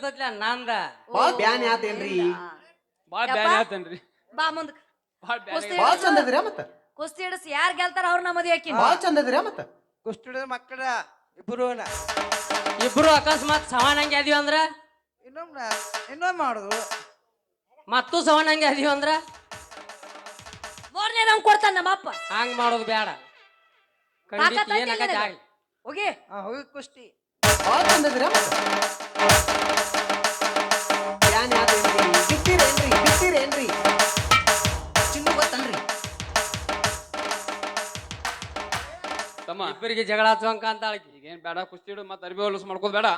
ಇರ್ತೈತ್ಲ ನಂದ? ಬಾಳ್ ಬ್ಯಾನ್ ಆತೇನ್ರಿ. ಬಾಳ. ಬ್ಯಾನ್ ಆತನ್ರಿ. ಬಾ ಮುಂದ. ಬಾಳ ಕುಸ್ತಿ ಬ್ಯಾನ್ ಬಾಳ್ ಚಂದ ಅದಿರ ಮತ್ತ. ಕುಸ್ತಿ ಹಿಡಿಸ್ ಯಾರ್ ಗೆಲ್ತಾರ ಅವ್ರನ್ನ ಮದುವೆ ಹಾಕಿ ಬಾಳ್ ಚಂದ ಅದಿರ ಮತ್ತ. ಕುಷ್ಟಿಡ ಮಕ್ಕಳ ಇಬ್ರು ಇಬ್ರು ಅಕಸ್ಮಾತ್ ಸವಾನಂಗೆ ಅದೀವಿ ಅಂದ್ರ? ಇನ್ನೊಮ್ಮೆ ಇನ್ನೊಮ್ಮೆ ಮಾಡುದು. ಮತ್ತೂ ಸವಾನಂಗೆ ಅದೀವಿ ಅಂದ್ರ? ಮೂರನೇ ನಂಗೆ ಕೊಡ್ತಾನ ನಮ್ಮಪ್ಪ ಹಂಗ್ ಮಾಡೋದು ಬೇಡ ಖಂಡಿತ ಏನಾಗತ್ತೆ ಆಗ್ಲಿ. ಹೋಗಿ. ಹೋಗಿ ಕುಸ್ತಿ. ಬಾಳ್ ಚಂದ ಅದಿರ ಮತ್ತ. ತಮ್ಮ. ಇಬ್ಬರಿಗೆ ಜಗಳ ಹಚ್ಚುವಂಕ ಅಂತ ಈಗೇನ್ ಬೇಡ ಕುಸ್ತಿ ಇಡು ಮತ್ತೆ ಅರ್ಬಿ ಹೊಲಸ್ ಮಾಡ್ಕೋದ್ ಬೇಡ.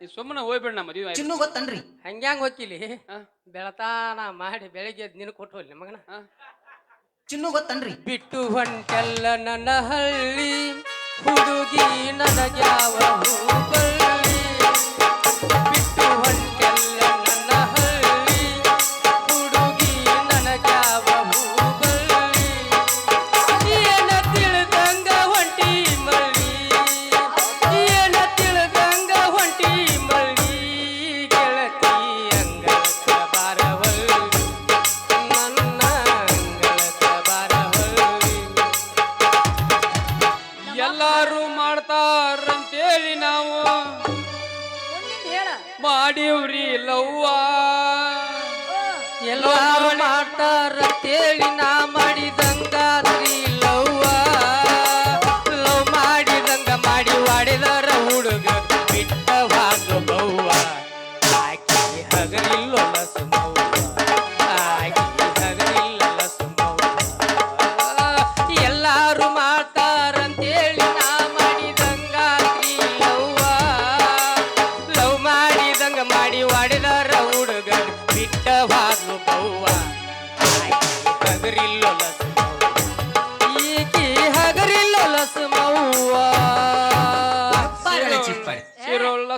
ನೀ ಸುಮ್ಮನೆ ಹೋಗ್ಬೇಡ ನಮ್ಮ ಮದುವೆ ಚಿನ್ನು ಗೊತ್ತನ್ರಿ. ಹಂಗ್ಯಾಂಗ್ ಹೋಗಿಲಿ. ಬೆಳತಾನ ಮಾಡಿ ಬೆಳಿಗ್ಗೆ ಎದ್ದು ನಿನ್ ಕೊಟ್ಟು ಹೋಗ್ಲಿ ಮಗನ ಚಿನ್ನು ಗೊತ್ತನ್ರಿ. ಬಿಟ್ಟು ಹೊಂಟೆಲ್ಲ ನನ್ನ ಹಳ್ಳಿ. ಹುಡುಗಿ ನನಗ್ಯಾವ ಹೂಬಳ್ಳಿ ಬಿಟ್ಟು ಹೊಂಟೆಲ್ಲ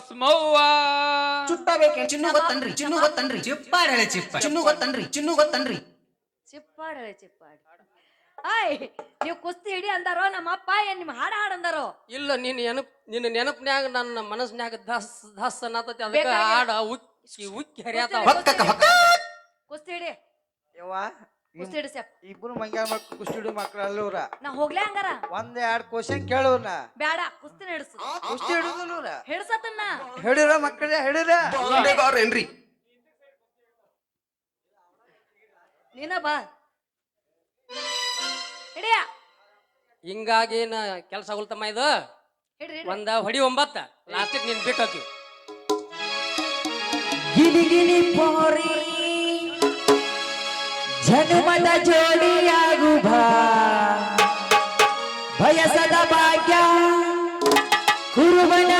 ಶಿರೋಲ್ಲ ಚುಟ್ಟಬೇಕೆ ಚಿನ್ನು ಗೊತ್ತನ್ರಿ ಚಿನ್ನು ಗೊತ್ತನ್ರಿ ಚಿಪ್ಪಾಳೆ ಚಿಪ್ಪ ಚಿನ್ನು ಗೊತ್ತನ್ರಿ ಚಿನ್ನು ಗೊತ್ತನ್ರಿ. ಚಿಪ್ಪಾಡ ಚಿಪ್ಪಾಡಿ. ಆಯ್ ನೀವು ಕುಸ್ತಿ ಹಿಡಿ ಅಂದಾರೋ ನಮ್ಮ ಅಪ್ಪ ಏನ್ ನಿಮ್ ಹಾಡ ಹಾಡ್ ಅಂದಾರೋ? ಇಲ್ಲ ನಿನ್ನ ನೆನಪ್ ನಿನ್ನ ನೆನಪನ್ಯಾಗ ನನ್ನ ಮನಸ್ನ್ಯಾಗ ದಸ್ ದಸ್ ಅನ್ನತತಿ ಅದಕ್ಕೆ ಬೇಕಾಗಿ- ಹಾಡ ಉಕ್ಕಿ ಉಕ್ಕಿ ಹರಿಯಾತಾವ. ಹೊಕ್ಕಕ್ಕ ಹೊಕ್ಕ. ಕುಸ್ತಿ ಹಿಡಿ. ಯವ್ವ ಕುಸ್ತಿ ಹಿಡಿ ಸೆಪ್ ಇಬ್ರು ಮಂಗ್ಯಾನ ಮಕ್ಳು ಕುಷ್ಟಿಡು ಮಕ್ಳು ಅಲ್ಲೂರ ನಾ ಹೋಗ್ಲೇ ಹಂಗಾರ. ಒಂದ್ ಎರಡ್ ಕ್ವಶನ್ ಕೇಳೋನ ಬ್ಯಾಡ ಕುಸ್ತಿ ಹಿಡಿಸು. ಕುಸ್ತಿ ಹಿಡಿದಲ್ಲೂರ ಹಿಡ್ಸತನ್ನ ಹಿಡಿರ ಮಕ್ಕಳೇ ಹಿಡಿರ. ಏನ್ರಿ? ನೀನ ಬಾ. ಹಿಡಿಯ. ಹಿಂಗಾಗಿ ನಾ ಕೆಲಸ ಆಗುಲ್ತಮ್ಮ ಇದು. ಹಿಡ್ರಿ. ಒಂದ ಹೊಡಿ ಒಂಬತ್ತ ಲಾಸ್ಟಿಗೆ ನಿನ್ ಬಿಟ್ಟು ಗಿಲಿ ಗಿಲಿ ಪೋರಿ. ಜನುಮದ ಜೋಡಿಯಾಗು ಬಾ ಬಯಸದ ಭಾಗ್ಯ ಕುರುಬನ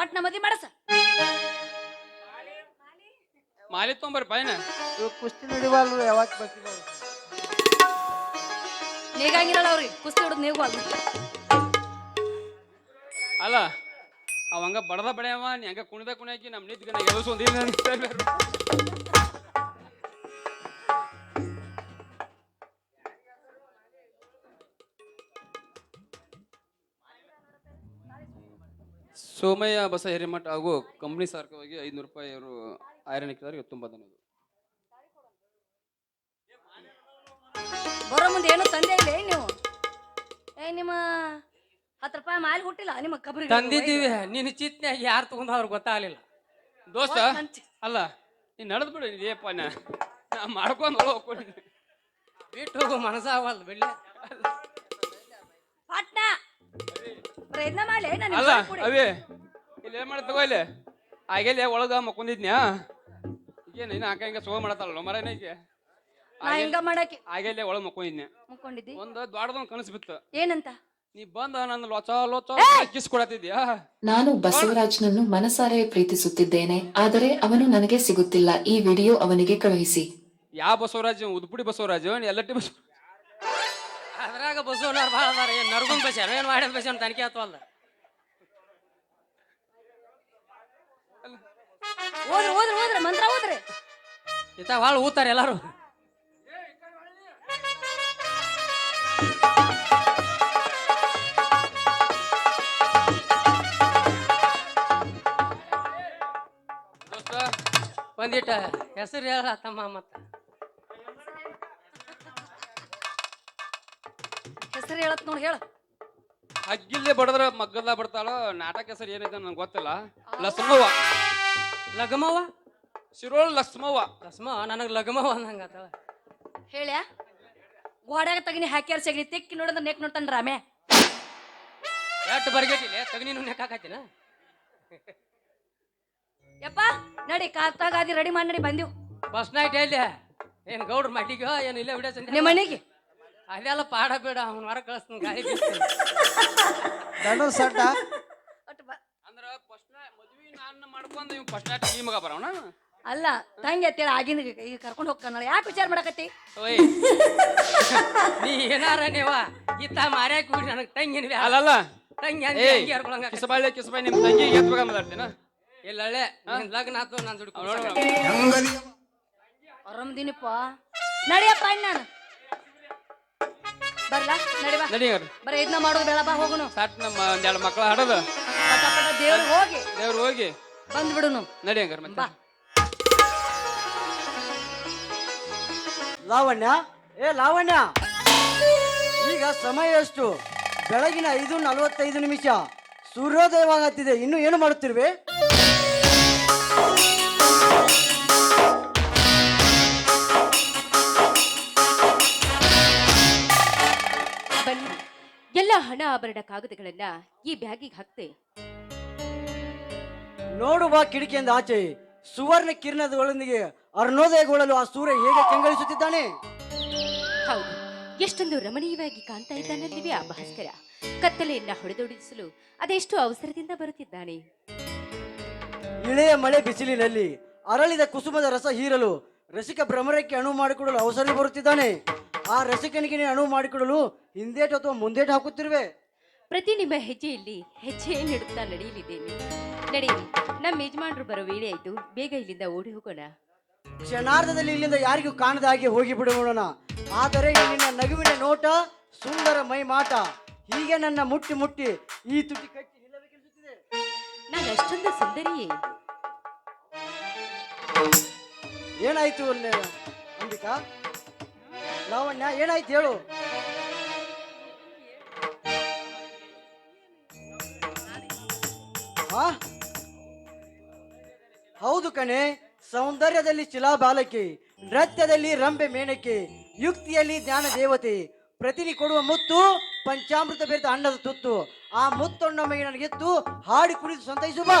ಪಾಟ್ನ ಮದಿ ಮಾಡಸ. ಮಾಲಿ ತೊಂಬರ್ ಪಾಯ್ನ ಇವ್ ಕುಸ್ತಿ ಹಿಡಿವಲ್ರು ಯಾವಾಗ ಬರ್ತೀವಿ ನೀಗಾಗಿರಲ್ಲ ಅವ್ರಿಗೆ ಕುಸ್ತಿ ಹಿಡಿದು ನೀವು ಅಲ್ಲ ಅಲ್ಲ ಅವಂಗ ಬಡದ ಬಡಿಯವ ನೀ ಹಂಗ ಕುಣಿದ ಕುಣಿಯಾಕಿ ನಮ್ ನಿಂತ್ಕ ನಾ ಎಲಸು ಸೋಮಯ್ಯ ಬಸ ಹಿರೇಮಠ ಹಾಗೂ ಕಂಪ್ನಿ ಸಾರ್ಕವಾಗಿ ಐದುನೂರು ರೂಪಾಯಿ ಅವರು ಐರನ್ ಹಾಕಿದ್ದಾರೆ ತುಂಬ ಧನ್ಯವಾದ ಬರೋ ಮುಂದೆ ಏನು ತಂದೆ ಇಲ್ಲ ಏನ್ ನೀವು? ಏ ನಿಮ್ಮ ಹತ್ತು ರೂಪಾಯಿ ಮಾಲ್ ಹುಟ್ಟಿಲ್ಲ ನಿಮ್ಮ ಕಬ್ರಿ ತಂದಿದ್ದೀವಿ. ನಿನ್ನ ಚಿತ್ನ್ಯಾಗ ಯಾರು ತಗೊಂಡ್ ಅವ್ರಿಗೆ ಗೊತ್ತಾಗಲಿಲ್ಲ. ದೋಸ್ತ ಅಲ್ಲ ನೀನು ನಡೆದ್ ಬಿಡು ಏಪ ನಾ ಮಾಡ್ಕೊಂಡು ಮಾಡ್ಕೊಂಡ್ ಹೋಗ್ಕೊಂಡು ಬಿಟ್ಟು ಹೋಗು ಮನಸ್ಸಾಗಲ್ಲ ಬಿಡ್ಲೆ. ಪಟ್ನ? ಪ್ರಯತ್ನ ಮಾಡಿ ನಾನು ಅಲ್ಲ ಅವೇ ಇಲ್ಲಿ ಏನ್ ಮಾಡ್ತಗೋ ಇಲ್ಲಿ? ಆಗೇಲಿ ಒಳಗ ಮಕ್ಕೊಂದಿದ್ನ್ಯಾ ಈಗೇನು ಇನ್ನ ಆಕ ಹಿಂಗ ಸೋಗ ಮಾಡತ್ತಲ್ಲ ಮರ ಏನೈತಿ ನಾ ಹಿಂಗ ಮಾಡಕ್ಕೆ ಆಗೇಲಿ ಒಳಗ ಮಕ್ಕೊಂಡಿದ್ನ್ಯಾ? ಮುಕ್ಕೊಂಡಿದ್ದಿ? ಒಂದ್ ದೊಡ್ಡದೊಂದ್ ಕನಸು ಬಿತ್ತು. ಏನಂತ? ನೀ ಬಂದ ನನ್ನ ಲೊಚ ಲೊಚ ಕಿಸ್ ಕೊಡತಿದ್ಯಾ ನಾನು ಬಸವರಾಜ್ನನ್ನು ಮನಸಾರೆ ಪ್ರೀತಿಸುತ್ತಿದ್ದೇನೆ ಆದರೆ ಅವನು ನನಗೆ ಸಿಗುತ್ತಿಲ್ಲ. ಈ ವಿಡಿಯೋ ಅವನಿಗೆ ಕಳುಹಿಸಿ. ಯಾವ ಬಸವರಾಜ್ ಉದ್ಪುಡಿ ಬಸವರಾಜ್ ಎಲ್ಲಟ್ಟಿ ಬಸವ ಅದ್ರಾಗ ಬಸವಣ್ಣವ್ರು ಭಾಳ ಅದಾರ. ಏನು ನರ್ಗುಂದ್ ಬಸ್ಯಾರ? ಏನು ಮಾಡಿದ ಬಸ್ಯಾನ ತನಿಖೆ ಆತವಲ್ಲ ಹೋದ್ರೆ ಹೋದ್ರೆ ಹೋದ್ರ ಮಂತ್ರ ಹೋದ್ರಿ. ಇತ್ತ ಭಾಳ ಊತಾರೆ ಎಲ್ಲಾರು. ಬಂದಿಟ್ಟ ಒಂದಿಟ ಹೆಸರು ಹೇಳ ತಮ್ಮ ಮತ್ತ? ಹೆಸರು ಹೇಳತ್ ನೋಡಿ ಹೇಳ. ಹಗ್ಗಿಲ್ಲೇ ಬಡದ್ರ ಮಗ್ಗದ ಬಡ್ತಾಳ ನಾಟಕ ಹೆಸರು ಏನೈತೆ ನನಗೆ ಗೊತ್ತಿಲ್ಲ. ಲಸ್ಮವ್ವ ಲಗಮವ ಶಿರೋಳ್ ಲಸ್ಮವ್ವ ಲಸ್ಮ ನನಗೆ ಲಗಮವ್ವ ಅನ್ನಂಗತ್ತಳ ಹೇಳ್ಯಾ? ಗೋಡ್ಯಾಗ ತಗನಿ ಹಾಕ್ಯಾರ ಸಗಣಿ ತೆಕ್ಕಿ ನೋಡಿದ್ರೆ ನೆಕ್ ನೋಡ್ತಾನ ರಾಮೆ. ಎಷ್ಟು ಬರ್ಗೆಟಿಲ್ಲ ತಗನಿನು ನೆಕ್ಕಾಕತ್ತಿನ ಯಪ್ಪ ನಡಿ ಕಾತಾಗಾದಿ ರೆಡಿ ಮಾಡಿ ನಡಿ ಬಂದಿವ್. ಫಸ್ಟ್ ನೈಟ್ ಎಲ್ಲಿ? ಏನು ಗೌಡ್ರ ಮಟ್ಟಿಗೆ ಏನು ಇಲ್ಲ ವಿಡಿಯೋ ನಿಮ್ಮ ಮನೆಗೆ ಅದೆಲ್ಲ ಪಾಡ ಬೇಡ ಅವನ್ ಹೊರ ಕಳಿಸ್ತಾನೆ ಗಾಳಿ ದಣ್ಣದ ಸಡ್ಡ. ಅಂದ್ರ ಫಸ್ಟ್ ಮದ್ವಿ ನಾನು ಮಾಡ್ಕೊಂಡು ಇವ್ ಫಸ್ಟ್ ನೈಟ್ ಬರೋಣ ಮಗ ಬರವಣ ಅಲ್ಲ ತಂಗಿ ಅಂತೇಳಿ ಆಗಿನ ಈಗ ಕರ್ಕೊಂಡು ಹೋಗ್ತಾನಲ್ಲ ಯಾಕೆ ವಿಚಾರ ಮಾಡಕತ್ತಿ? ಓಯ್. ನೀ ಏನಾರ ನೀವ? ಇತ್ತ ಮಾರ್ಯಾಕ ಕೂಡಿ ನನಗೆ ತಂಗಿನ ಬ್ಯಾ ಅಲ್ಲಲ್ಲ ತಂಗಿ ಅಂದ್ರೆ ಅಂದಿ ಹಂಗೆ ಹರ್ಕೊಳಂಗ ಕಿಸಬಾಳೆ ಕಿಸಬಾಯಿ ನಿಮ್ ತಂಗಿ ಎತ್ಬೇಕ ಮಾತಾಡ್ತೀನ ಇಲ್ಲ ಒಳ್ಳೆ ನಿನ್ ಲಗ್ನ ಆತು ನಾನು ಹೆಂಗದಿ. ಆರಾಮದಿನಿಪ್ಪ ನಡಿಯಪ್ಪ ನಾನು ಬರ್ಲಾ? ನಡಿ ಬಾ. ನಡಿ ಬರೀ ಇದನ್ನ ಮಾಡೋದು ಬೇಡ ಬಾ ಹೋಗುನು. ಸಾಟ್ ನಮ್ಮ ಒಂದೆರಡು ಮಕ್ಳ ಹಡದ ದೇವ್ರು ಹೋಗಿ. ದೇವ್ರು ಹೋಗಿ. ಬಂದ್ಬಿಡುನು. ನಡಿ ಮತ್ತೆ. ಬಾ. ಲಾವಣ್ಯ ಏ ಲಾವಣ್ಯ. ಈಗ ಸಮಯ ಎಷ್ಟು? ಬೆಳಗಿನ ಐದು ನಲವತ್ತೈದು ನಿಮಿಷ. ಸೂರ್ಯೋದಯವಾಗತ್ತಿದೆ. ಇನ್ನು ಏನು ಮಾಡುತ್ತಿರುವೆ? ಎಲ್ಲ ಹಣ ಆಭರಣ ಕಾಗದಗಳನ್ನ ಈ ಬ್ಯಾಗಿಗೆ ಹಾಕ್ತೆ. ನೋಡುವ ಕಿಟಕಿಯಿಂದ ಆಚೆ ಸುವರ್ಣ ಕಿರಣದೊಳೊಂದಿಗೆ ಅರುಣೋದಯಗೊಳ್ಳಲು ಆ ಸೂರ್ಯ ಹೇಗೆ ಕೆಂಗಳಿಸುತ್ತಿದ್ದಾನೆ ಹೌದು ಎಷ್ಟೊಂದು ರಮಣೀಯವಾಗಿ ಕಾಣ್ತಾ ಇದ್ದಾನಲ್ಲಿವೆ ಆ ಭಾಸ್ಕರ. ಕತ್ತಲೆಯನ್ನ ಹೊಡೆದೊಡಿಸಲು ಅದೆಷ್ಟು ಅವಸರದಿಂದ ಬರುತ್ತಿದ್ದಾನೆ. ಇಳೆಯ ಮಳೆ ಬಿಸಿಲಿನಲ್ಲಿ ಅರಳಿದ ಕುಸುಮದ ರಸ ಹೀರಲು ರಸಿಕ ಭ್ರಮರಕ್ಕೆ ಅಣು ಮಾಡಿಕೊಡಲು ಅವಸರ ಬರುತ್ತಿದ್ದಾನೆ. ಆ ರಸಿಕನಿಗೆ ನೀನು ಅಣು ಮಾಡಿಕೊಡಲು ಹಿಂದೇಟು ಅಥವಾ ಮುಂದೇಟು ಹಾಕುತ್ತಿರುವೆ. ಪ್ರತಿ ನಿಮ್ಮ ಹೆಜ್ಜೆಯಲ್ಲಿ ಹೆಜ್ಜೆ ನೀಡುತ್ತಾ ನಡೆಯಲಿದ್ದೇನೆ. ನಡೆಯಿರಿ. ನಮ್ಮ ಯಜಮಾನರು ಬರೋ ವೇಳೆ ಆಯ್ತು. ಬೇಗ ಇಲ್ಲಿಂದ ಓಡಿ ಹೋಗೋಣ. ಕ್ಷಣಾರ್ಧದಲ್ಲಿ ಇಲ್ಲಿಂದ ಯಾರಿಗೂ ಕಾಣದ ಹಾಗೆ ಹೋಗಿ ಬಿಡೋಣ ಆದರೆ ಇಲ್ಲಿನ ನಗುವಿನ ನೋಟ ಸುಂದರ ಮೈ ಮಾಟ ಹೀಗೆ ನನ್ನ ಮುಟ್ಟಿ ಮುಟ್ಟಿ ಈ ತುಟಿ ಕಟ್ಟಿ ನಿಲ್ಲಬೇಕೆನಿಸುತ್ತಿದೆ ನಾನು ಅಷ್ಟೊಂದು ಸುಂದರಿಯೇ. ಏನಾಯ್ತು ಅಲ್ಲೇ ಅಂಬಿಕಾ? ಲಾವಣ್ಯ ಏನಾಯ್ತು ಹೇಳು? ಹೌದು ಕಣೆ ಸೌಂದರ್ಯದಲ್ಲಿ ಶಿಲಾಬಾಲಕಿ ನೃತ್ಯದಲ್ಲಿ ರಂಬೆ ಮೇಣಕ್ಕೆ ಯುಕ್ತಿಯಲ್ಲಿ ಜ್ಞಾನ ದೇವತೆ ಪ್ರತಿನಿ ಕೊಡುವ ಮುತ್ತು ಪಂಚಾಮೃತ ಬೆರೆತ ಅನ್ನದ ತುತ್ತು. ಆ ಮುತ್ತೊಣ್ಣೊಮ್ಮೆಗೆ ನನಗೆತ್ತು ಹಾಡಿ ಕುಣಿದು ಸಂತೈಸು ಬಾ.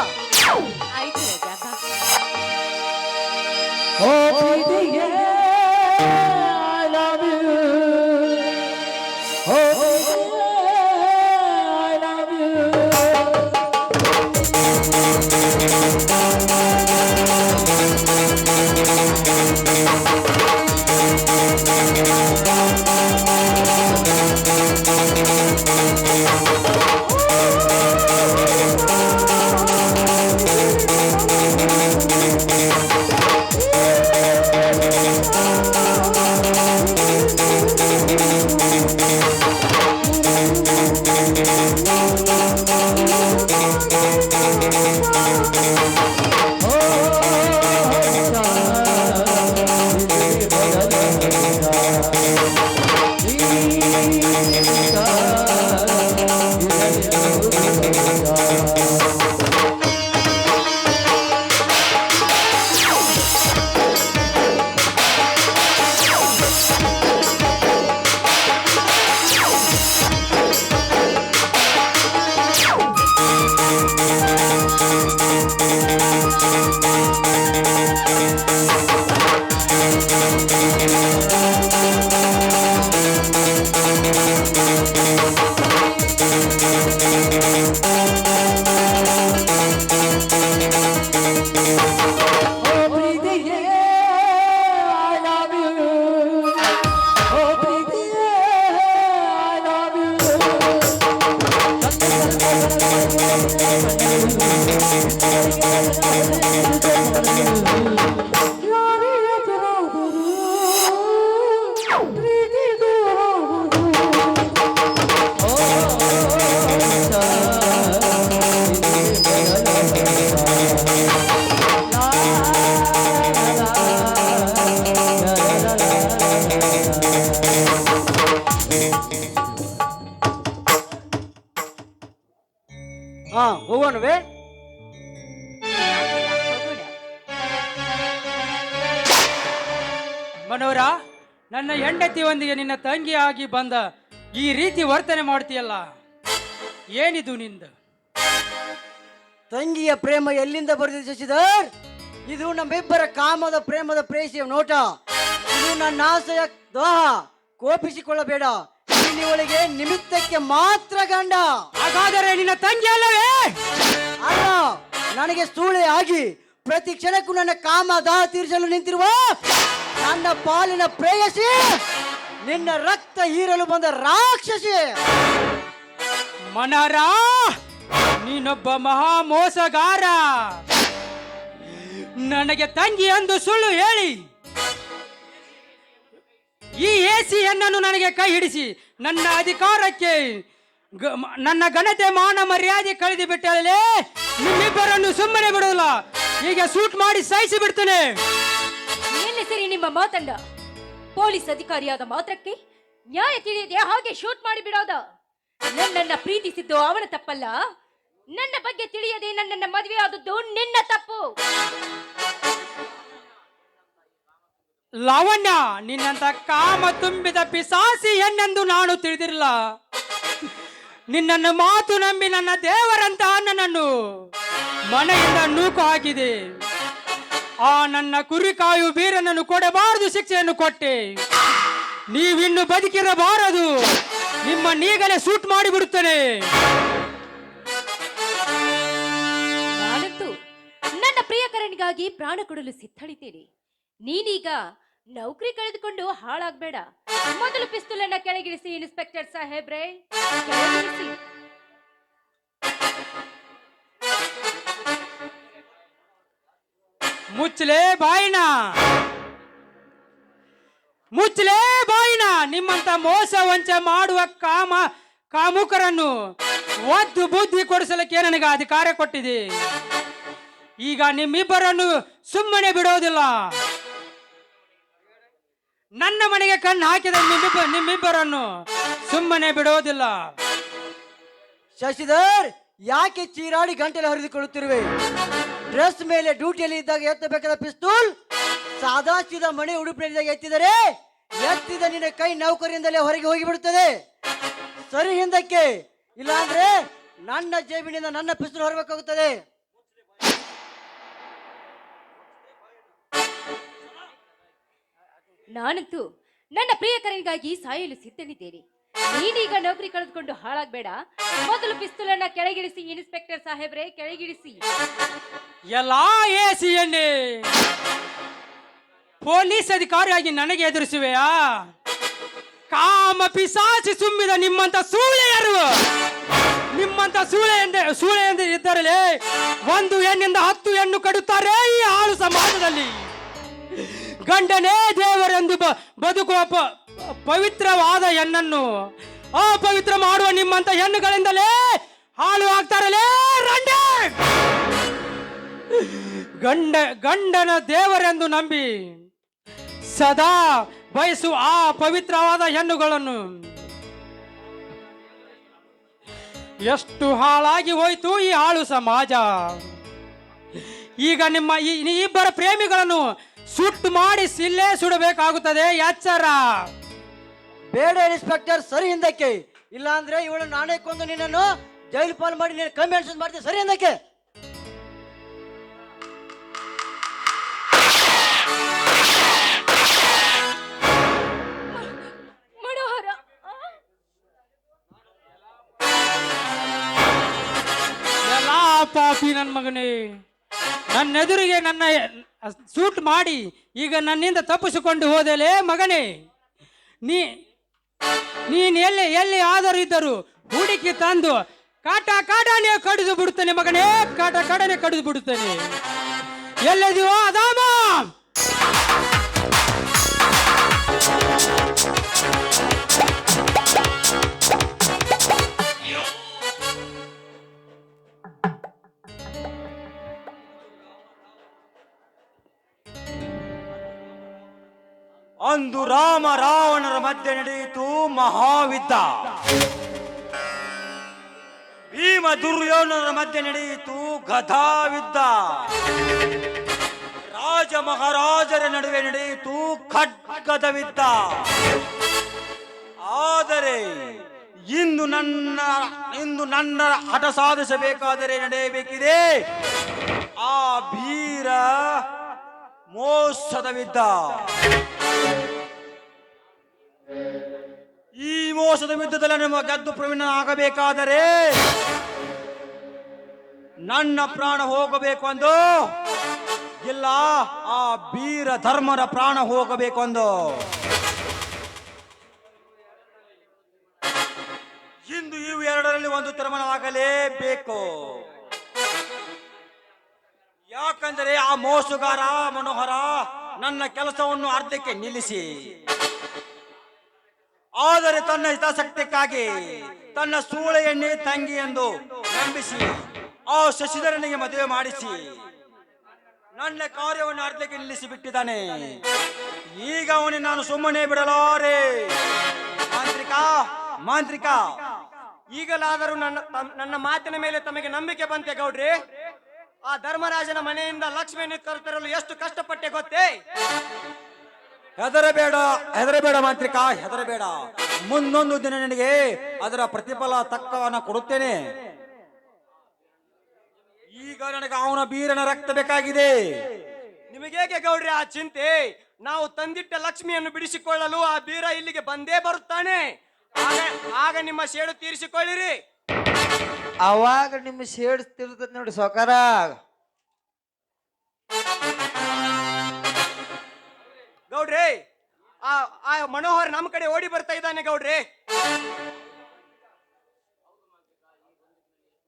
ಆಯ್ತು ರಾಜ ನನ್ನ ಹೆಂಡತಿಯೊಂದಿಗೆ ನಿನ್ನ ತಂಗಿಯಾಗಿ ಬಂದ ಈ ರೀತಿ ವರ್ತನೆ ಮಾಡ್ತೀಯಲ್ಲ? ಏನಿದು ನಿಂದ? ತಂಗಿಯ ಪ್ರೇಮ ಎಲ್ಲಿಂದ ಬರೆದಿದೆ ಶಶಿಧರ್? ಇದು ನಮ್ಮಿಬ್ಬರ ಕಾಮದ ಪ್ರೇಮದ ಪ್ರೇಸಿಯ ನೋಟ. ಇದು ನನ್ನ ಆಸೆಯ ದೋಹ ಕೋಪಿಸಿಕೊಳ್ಳಬೇಡ. ಇವಳಿಗೆ ನಿಮಿತ್ತಕ್ಕೆ ಮಾತ್ರ ಗಂಡ. ಹಾಗಾದರೆ ನಿನ್ನ ತಂಗಿ ಅಲ್ಲವೇ? ಅಲ್ಲ ನನಗೆ ಸೂಳೆ ಆಗಿ ಪ್ರತಿ ಕ್ಷಣಕ್ಕೂ ನನ್ನ ಕಾಮ ದಾಹ ತೀರಿಸಲು ನಿಂತಿರುವ ನನ್ನ ಪಾಲಿನ ಪ್ರೇಯಸಿ, ನಿನ್ನ ರಕ್ತ ಹೀರಲು ಬಂದ ರಾಕ್ಷಸಿ. ಮನರ, ನೀನೊಬ್ಬ ಮಹಾ ಮೋಸಗಾರ ನನಗೆ ತಂಗಿ ಎಂದು ಸುಳ್ಳು ಹೇಳಿ. ಈ ಎಸಿಯನ್ನನ್ನು ನನಗೆ ಕೈ ಹಿಡಿಸಿ, ನನ್ನ ಅಧಿಕಾರಕ್ಕೆ ನನ್ನ ಘನತೆ, ಮಾನ, ಮರ್ಯಾದೆ ಕಳೆದು ಬಿಟ್ಟಲ್ಲೇ ನಿಮ್ಮಿಬ್ಬರನ್ನು ಸುಮ್ಮನೆ ಬಿಡೋಲ್ಲ ಈಗ ಸೂಟ್ ಮಾಡಿ ಸಾಯಿಸಿ ಬಿಡ್ತೇನೆ. ನಿಲ್ಲಿಸಿರಿ ನಿಮ್ಮ ಮಾತಂಡ ಪೊಲೀಸ್ ಅಧಿಕಾರಿಯಾದ ಮಾತ್ರಕ್ಕೆ ನ್ಯಾಯ ತಿಳಿಯದೆ ಹಾಗೆ ಶೂಟ್ ಮಾಡಿ ಬಿಡೋದ? ನನ್ನನ್ನ ಪ್ರೀತಿಸಿದ್ದು ಅವನ ತಪ್ಪಲ್ಲ. ನನ್ನ ಬಗ್ಗೆ ತಿಳಿಯದೆ ನನ್ನನ್ನ ಮದುವೆ ಆದದ್ದು ನಿನ್ನ ತಪ್ಪು. ಲಾವಣ್ಯ, ನಿನ್ನಂತ ಕಾಮ ತುಂಬಿದ ಪಿಸಾಸಿ ಎನ್ನೆಂದು ನಾನು ತಿಳಿದಿರಲ್ಲ. ನಿನ್ನನ್ನು ಮಾತು ನಂಬಿ ನನ್ನ ದೇವರಂತ ನನ್ನನ್ನು ಮನೆಯಿಂದ ನೂಕು ಹಾಕಿದೆ ಆ ನನ್ನ ಕುರಿಕಾಯು ಬೀರನನ್ನು ಕೊಡಬಾರದು ಶಿಕ್ಷೆಯನ್ನು ಕೊಟ್ಟೆ. ನೀವಿನ್ನು ಬದುಕಿರಬಾರದು. ನಿಮ್ಮ ನೀಗಲೇ ಸೂಟ್ ಮಾಡಿಬಿಡುತ್ತೇನೆ ನಾನಂತೂ ನನ್ನ ಪ್ರಿಯಕರನಿಗಾಗಿ ಪ್ರಾಣ ಕೊಡಲು ಸಿದ್ಧಳಿದ್ದೇನೆ. ನೀನೀಗ ನೌಕರಿ ಕಳೆದುಕೊಂಡು ಹಾಳಾಗ್ಬೇಡ. ಮೊದಲು ಪಿಸ್ತೂಲನ್ನ ಕೆಳಗಿಳಿಸಿ, ಇನ್ಸ್ಪೆಕ್ಟರ್ ಸಾಹೇಬ್ರೆ. ಕೆಳಗಿಳಿಸಿ. ಮುಚ್ಚಲೇ ಬಾಯಿನ. ಮುಚ್ಚಲೇ ಬಾಯಿನ. ನಿಮ್ಮಂತ ಮೋಸ ವಂಚ ಮಾಡುವ ಕಾಮ, ಕಾಮುಕರನ್ನು ಒದ್ದು ಬುದ್ಧಿ ಕೊಡಿಸಲಿಕ್ಕೆ ನನಗೆ ಅಧಿಕಾರ ಕೊಟ್ಟಿದೆ. ಈಗ ನಿಮ್ಮಿಬ್ಬರನ್ನು ಸುಮ್ಮನೆ ಬಿಡೋದಿಲ್ಲ. ನನ್ನ ಮನೆಗೆ ಕಣ್ಣು ಹಾಕಿದ ನಿಮ್ಮಿಬ್ಬ, ನಿಮ್ಮಿಬ್ಬರನ್ನು ಸುಮ್ಮನೆ ಬಿಡೋದಿಲ್ಲ. ಶಶಿಧರ್, ಯಾಕೆ ಚೀರಾಡಿ ಗಂಟೆಲೆ ಹರಿದುಕೊಳ್ಳುತ್ತಿರುವೆ? ಡ್ರೆಸ್ ಮೇಲೆ ಡ್ಯೂಟಿಯಲ್ಲಿ ಇದ್ದಾಗ ಎತ್ತಬೇಕಾದ ಪಿಸ್ತೂಲ್? ಸಾದಾ ಮನೆ ಉಡುಪಿನಲ್ಲಿದ್ದಾಗ ಎತ್ತಿದರೆ ಎತ್ತಿದ ನಿನ್ನ ಕೈ ನೌಕರಿಯಿಂದಲೇ ಹೊರಗೆ ಹೋಗಿಬಿಡುತ್ತದೆ. ಸರಿ ಹಿಂದಕ್ಕೆ, ಇಲ್ಲಾಂದ್ರೆ ನನ್ನ ಜೇಬಿನಿಂದ ನನ್ನ ಪಿಸ್ತೂಲ್ ಹೊರಬೇಕಾಗುತ್ತದೆ ನಾನಂತೂ ನನ್ನ ಪ್ರಿಯಕರನಿಗಾಗಿ ಸಾಯಲು ಸಿದ್ಧನಿದ್ದೇನೆ. ನೀನೀಗ ನೌಕರಿ ಕಳೆದುಕೊಂಡು ಹಾಳಾಗ್ಬೇಡ. ಮೊದಲು ಪಿಸ್ತೂಲನ್ನ ಕೆಳಗಿಳಿಸಿ, ಇನ್ಸ್ಪೆಕ್ಟರ್ ಸಾಹೇಬ್ರೆ, ಕೆಳಗಿಳಿಸಿ. ಎಲ್ಲಾ ಎಸಿ ಎಣ್ಣೆ. ಪೊಲೀಸ್ ಅಧಿಕಾರಿಯಾಗಿ ನನಗೆ ಎದುರಿಸುವೆಯಾ? ಕಾಮ ಪಿಸಾಚಿ ಸುಮ್ಮಿದ ನಿಮ್ಮಂತ ಸೂಳೆಯರು ನಿಮ್ಮಂತ ಸೂಳೆ ಎಂದೇ, ಸೂಳೆ ಎಂದು ಇದ್ದರಲೇ ಒಂದು ಹೆಣ್ಣಿಂದ ಹತ್ತು ಹೆಣ್ಣು ಕಡುತ್ತಾರೆ ಈ ಆಳು ಸಮಾಜದಲ್ಲಿ. ಗಂಡನೇ ದೇವರೆಂದು ಬದುಕುವ ಪವಿತ್ರವಾದ ಹೆಣ್ಣನ್ನು ಅಪವಿತ್ರ ಮಾಡುವ ನಿಮ್ಮಂತ ಹೆಣ್ಣುಗಳಿಂದಲೇ ಹಾಳು ರಂಡೆ! ಗಂಡ, ಗಂಡನ ದೇವರೆಂದು ನಂಬಿ ಸದಾ ಬಯಸು ಆ ಪವಿತ್ರವಾದ ಹೆಣ್ಣುಗಳನ್ನು. ಎಷ್ಟು ಹಾಳಾಗಿ ಹೋಯ್ತು ಈ ಹಾಳು ಸಮಾಜ. ಈಗ ನಿಮ್ಮ ಈ ಇಬ್ಬರ ಪ್ರೇಮಿಗಳನ್ನು ಸುಟ್ಟು ಮಾಡಿ ಸಿಲ್ಲೇ ಸುಡಬೇಕಾಗುತ್ತದೆ ಎಚ್ಚರ ಬೇಡ ಇನ್ಸ್ಪೆಕ್ಟರ್ ಸರಿ ಹಿಂದಕ್ಕೆ. ಇಲ್ಲ ಅಂದ್ರೆ ಇವಳು ನಾನೇ ಕೊಂದು ನಿನ್ನನ್ನು ಜೈಲು ಪಾಲ್ ಮಾಡಿ ನೀನು ಕಮೆನ್ಷನ್ ಮಾಡ್ತೀನಿ ಸರಿ ಹಿಂದಕ್ಕೆ. ಮನೋಹರ ಪಾಪಿ ನನ್ನ ಮಗನೇ. ನನ್ನ ಎದುರಿಗೆ ನನ್ನ ಸೂಟ್ ಮಾಡಿ ಈಗ ನನ್ನಿಂದ ತಪ್ಪಿಸಿಕೊಂಡು ಹೋದಲೇ ಮಗನೇ. ನೀ, ನೀನ್ ಎಲ್ಲಿ ಎಲ್ಲಿ ಆದರೂ ಇದ್ದರು ಹುಡುಕಿ ತಂದು ಕಾಟ ಕಾಡನೆ ಕಡಿದು ಬಿಡುತ್ತೇನೆ ಮಗನೇ, ಕಾಟ ಕಾಡನೆ ಕಡಿದು ಬಿಡುತ್ತೇನೆ. ಎಲ್ಲಿದೆಯೋ ಅದಾಮ? ಅಂದು ರಾಮ ರಾವಣರ ಮಧ್ಯೆ ನಡೆಯಿತು ಮಹಾವಿದ್ದ ಭೀಮ ದುರ್ಯೋಧನರ ಮಧ್ಯೆ ನಡೆಯಿತು ಗದಾವಿದ್ದ ರಾಜ ಮಹಾರಾಜರ ನಡುವೆ ನಡೆಯಿತು ಖಡ್ಗದ ವಿದ್ದ ಆದರೆ ಇಂದು ನನ್ನ ಇಂದು ನನ್ನ ಹಠ ಸಾಧಿಸಬೇಕಾದರೆ ನಡೆಯಬೇಕಿದೆ. ಆ ಭೀರ ಮೋಸದ ವಿದ್ದ ಈ ಮೋಸದ ಯುದ್ಧದಲ್ಲಿ ನಿಮ್ಮ ಗದ್ದು ಪ್ರವೀಣ ಆಗಬೇಕಾದರೆ ನನ್ನ ಪ್ರಾಣ ಹೋಗಬೇಕು ಅಂದು. ಇಲ್ಲ, ಆ ಬೀರ ಧರ್ಮರ ಪ್ರಾಣ ಹೋಗಬೇಕು ಅಂದು. ಇಂದು ಇವು ಎರಡರಲ್ಲಿ ಒಂದು ತೀರ್ಮಾನವಾಗಲೇಬೇಕು ಯಾಕಂದರೆ ಆ ಮೋಸುಗಾರ, ಮನೋಹರ, ನನ್ನ ಕೆಲಸವನ್ನು ಅರ್ಧಕ್ಕೆ ನಿಲ್ಲಿಸಿ. ಆದರೆ ತನ್ನ ಹಿತಾಸಕ್ತಿಕ್ಕಾಗಿ ತನ್ನ ಸೂಳೆಯನ್ನೇ ತಂಗಿ ಎಂದು ನಂಬಿಸಿ, ಆ ಶಶಿಧರನಿಗೆ ಮದುವೆ ಮಾಡಿಸಿ, ನನ್ನ ಕಾರ್ಯವನ್ನು ಅರ್ಧಕ್ಕೆ ನಿಲ್ಲಿಸಿ ಬಿಟ್ಟಿದ್ದಾನೆ ಈಗ ಅವನಿಗೆ ನಾನು ಸುಮ್ಮನೆ ಬಿಡಲಾರೆ. ಮಾಂತ್ರಿಕ ಮಾಂತ್ರಿಕ, ಈಗಲಾದರೂ ನನ್ನ ನನ್ನ ಮಾತಿನ ಮೇಲೆ ತಮಗೆ ನಂಬಿಕೆ ಬಂತೆ ಗೌಡ್ರಿ. ಆ ಧರ್ಮರಾಜನ ಮನೆಯಿಂದ ಲಕ್ಷ್ಮಿಯನ್ನು ಕರೆತರಲು ಎಷ್ಟು ಕಷ್ಟಪಟ್ಟೆ ಗೊತ್ತೇ? ಹೆದರಬೇಡ ಹೆದರಬೇಡ ಮಾಂತ್ರಿಕ, ಹೆದರಬೇಡ. ಮುಂದೊಂದು ದಿನ ನಿನಗೆ ಅದರ ಪ್ರತಿಫಲ ತಕ್ಕವನ್ನ ಕೊಡುತ್ತೇನೆ. ಈಗ ನನಗೆ ಅವನ ಬೀರನ ರಕ್ತ ಬೇಕಾಗಿದೆ. ನಿಮಗೇಕೆ ಗೌಡ್ರಿ ಆ ಚಿಂತೆ? ನಾವು ತಂದಿಟ್ಟ ಲಕ್ಷ್ಮಿಯನ್ನು ಬಿಡಿಸಿಕೊಳ್ಳಲು ಆ ಬೀರ ಇಲ್ಲಿಗೆ ಬಂದೇ ಬರುತ್ತಾನೆ. ಆಗ ಆಗ ನಿಮ್ಮ ಸೇಡು ತೀರಿಸಿಕೊಳ್ಳಿರಿ. ಅವಾಗ ನಿಮ್ಮ ಶೇಡ್ ತಿರುತದ ನೋಡಿ ಸೌಕಾರ. ಗೌಡ್ರಿ ಆ ಆ ಮನೋಹರ್ ನಮ್ಮ ಕಡೆ ಓಡಿ ಬರ್ತಾ ಇದ್ದಾನೆ ಗೌಡ್ರಿ.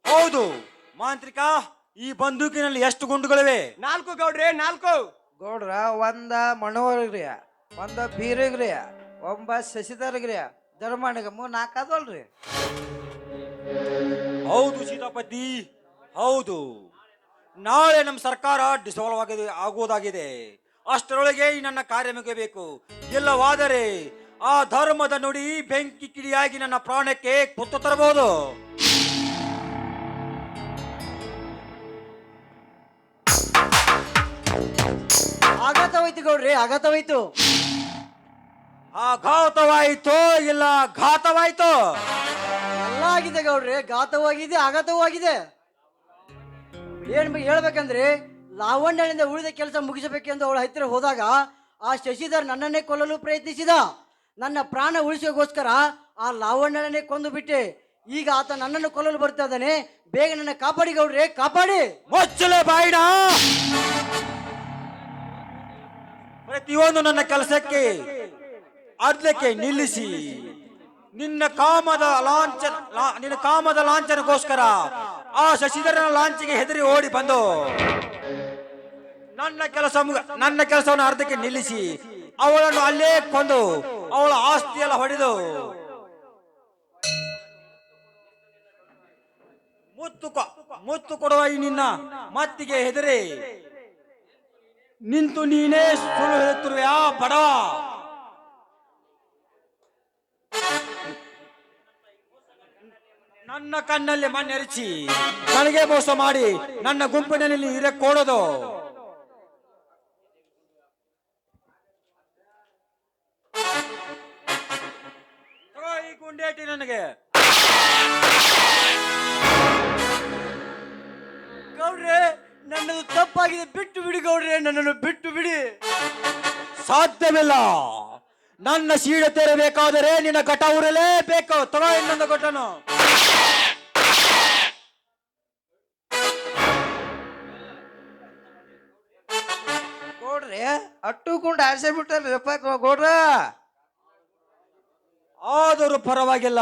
ಹೌದು. ಮಾಂತ್ರಿಕ ಈ ಬಂದೂಕಿನಲ್ಲಿ ಎಷ್ಟು ಗುಂಡುಗಳಿವೆ? ನಾಲ್ಕು ಗೌಡ್ರಿ ನಾಲ್ಕು. ಗೌಡ್ರ ಒಂದ ಮನೋಹರ್ಗ್ರಿ ಒಂದ ಬೀರಗ್ರಿ ಒಂಬ ಶಶಿಧರ್ಗ್ರಿ ಧರ್ಮಣಿಗ ಮೂರ್ ನಾಲ್ಕು ಅದಲ್ರಿ ಹೌದು ಸೀತಾಪತಿ ಹೌದು. ನಾಳೆ ನಮ್ಮ ಸರ್ಕಾರ ಡಿಸಾಲ್ವ್ ಆಗಿದೆ ಆಗುವುದಾಗಿದೆ. ಅಷ್ಟರೊಳಗೆ ಈ ನನ್ನ ಕಾರ್ಯ ಮುಗಿಯಬೇಕು. ಇಲ್ಲವಾದರೆ ಆ ಧರ್ಮದ ನುಡಿ ಬೆಂಕಿ ಕಿಡಿಯಾಗಿ ನನ್ನ ಪ್ರಾಣಕ್ಕೆ ಕೊತ್ತು ತರಬಹುದು. ಆಘಾತವಾಯ್ತು ಗೌಡ್ರಿ ಆಘಾತವಾಯ್ತು. ಆಘಾತವಾಯಿತೋ ಇಲ್ಲ ಘಾತವಾಯ್ತು? ಎಲ್ಲ ಆಗಿದೆ ಗೌಡ್ರಿ ಘಾತವಾಗಿದೆ ಆಘಾತವಾಗಿದೆ. ಏನ್ ಹೇಳ್ಬೇಕಂದ್ರೆ ಲಾವಣ್ಯನಿಂದ ಉಳಿದ ಕೆಲಸ ಮುಗಿಸಬೇಕೆಂದು ಅವಳ ಹತ್ತಿರ ಹೋದಾಗ ಆ ಶಶಿಧರ್ ನನ್ನನ್ನೇ ಕೊಲ್ಲಲು ಪ್ರಯತ್ನಿಸಿದ. ನನ್ನ ಪ್ರಾಣ ಉಳಿಸೋಗೋಸ್ಕರ ಆ ಲಾವಣ್ಯನೇ ಕೊಂದು ಬಿಟ್ಟೆ. ಈಗ ಆತ ನನ್ನನ್ನು ಕೊಲ್ಲಲು ಬರ್ತಾ ಇದ್ದಾನೆ. ಬೇಗ ನನ್ನ ಕಾಪಾಡಿ ಗೌಡ್ರೆ, ಕಾಪಾಡಿ! ಮೊಚ್ಚಲೆ ಬಾಯಿಡ ಪ್ರತಿಯೊಂದು ನನ್ನ ಕೆಲಸಕ್ಕೆ ಅರ್ಧಕ್ಕೆ ನಿಲ್ಲಿಸಿ. ನಿನ್ನ ಕಾಮದ ಲಾಂಛನ ನಿನ್ನ ಕಾಮದ ಲಾಂಛನಗೋಸ್ಕರ ಆ ಶಶಿಧರನ ಲಾಂಚಿಗೆ ಹೆದರಿ ಓಡಿ ಬಂದು. ನನ್ನ ಕೆಲಸ ಮುಗ- ನನ್ನ ಕೆಲಸವನ್ನು ಅರ್ಧಕ್ಕೆ ನಿಲ್ಲಿಸಿ, ಅವಳನ್ನು ಅಲ್ಲೇ ಕೊಂದು, ಅವಳ ಆಸ್ತಿಯೆಲ್ಲ ಹೊಡೆದು, ಮುತ್ತು ಮುತ್ತು ಕೊಡುವ ಈ ನಿನ್ನ ಮತ್ತಿಗೆ ಹೆದರಿ. ನಿಂತು ನೀನೇ ಸುಳ್ಳು ಹೇಳುತ್ತಿರುವೆಯಾ, ಬಡವ? ನನ್ನ ಕಣ್ಣಲ್ಲಿ ಮಣ್ಣೆರಚಿ, ನನಗೆ ಮೋಸ ಮಾಡಿ, ನನ್ನ ಗುಂಪಿನಲ್ಲಿ ಇರಕ್ಕೋಡೋದು ತಗೋ ಗುಂಡೇಟಿ ನನಗೆ. ಗೌಡ್ರೆ ನನ್ನದು ತಪ್ಪಾಗಿದೆ ಬಿಟ್ಟು ಬಿಡಿ ಗೌಡ್ರೆ ನನ್ನನ್ನು ಬಿಟ್ಟು ಬಿಡಿ. ಸಾಧ್ಯವಿಲ್ಲ. ನನ್ನ ಸೀಡ ತೆರಬೇಕಾದರೆ ನಿನ್ನ ಘಟ ಊರಲೇ ಬೇಕು ತಗೋ ಇನ್ನೊಂದು ಘಟನು ಗೌಡ್ರೆ ಅಟ್ಟು ಕೊಂಡು ಆರ್ಸೆ ಬಿಟ್ಟಲ್ರಿ ಗೌಡ್ರ. ಆದರೂ ಪರವಾಗಿಲ್ಲ.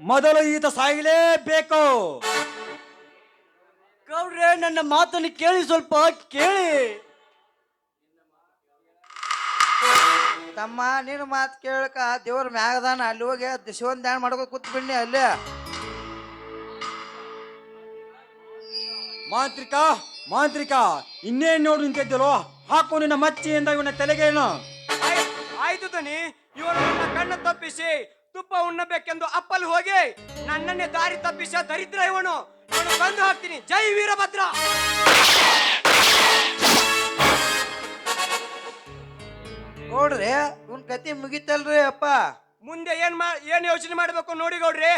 ಮೊದಲು ಈತ ಸಾಯಲೇಬೇಕು. ಗೌಡ್ರೆ ನನ್ನ ಮಾತನ್ನು ಕೇಳಿ ಸ್ವಲ್ಪ ಕೇಳಿ. ತಮ್ಮ ನಿನ್ನ ಮಾತು ಕೇಳಕ ದೇವ್ರ ಮ್ಯಾಗದಾನ ಅಲ್ಲಿ ಹೋಗಿ ದಿಶವಂತ ಧ್ಯಾನ ಮಾಡ್ಕೊ ಕೂತ್ ಬಿಡ್ನಿ ಅಲ್ಲೇ. ಮಾಂತ್ರಿಕ ಮಾಂತ್ರಿಕ ಇನ್ನೇನ್ ನೋಡು ನಿಂತಿದ್ದಲು ಹಾಕು ನಿನ್ನ ಮಚ್ಚಿಯಿಂದ ಇವನ ತಲೆಗೇನು? ಆಯ್- ಆಯ್ತು ತನಿ. ಇವನು ನನ್ನ ಕಣ್ಣು ತಪ್ಪಿಸಿ ತುಪ್ಪ ಉಣ್ಣಬೇಕೆಂದು ಅಪ್ಪಲ್ಲಿ ಹೋಗಿ ನನ್ನನ್ನೇ ದಾರಿ ತಪ್ಪಿಸ ದರಿದ್ರ ಇವನು. ಇವನು ಬಂದು ಹಾಕ್ತೀನಿ. ಜೈ ವೀರಭದ್ರ! ನೋಡ್ರಿ ಉನ್ ಕತಿ ಮುಗಿತಲ್ರಿ ಅಪ್ಪ. ಮುಂದೆ ಏನ್ ಮಾ ಏನ್ ಯೋಚನೆ ಮಾಡ್ಬೇಕು ನೋಡಿ ಗೌಡ್ರಿ.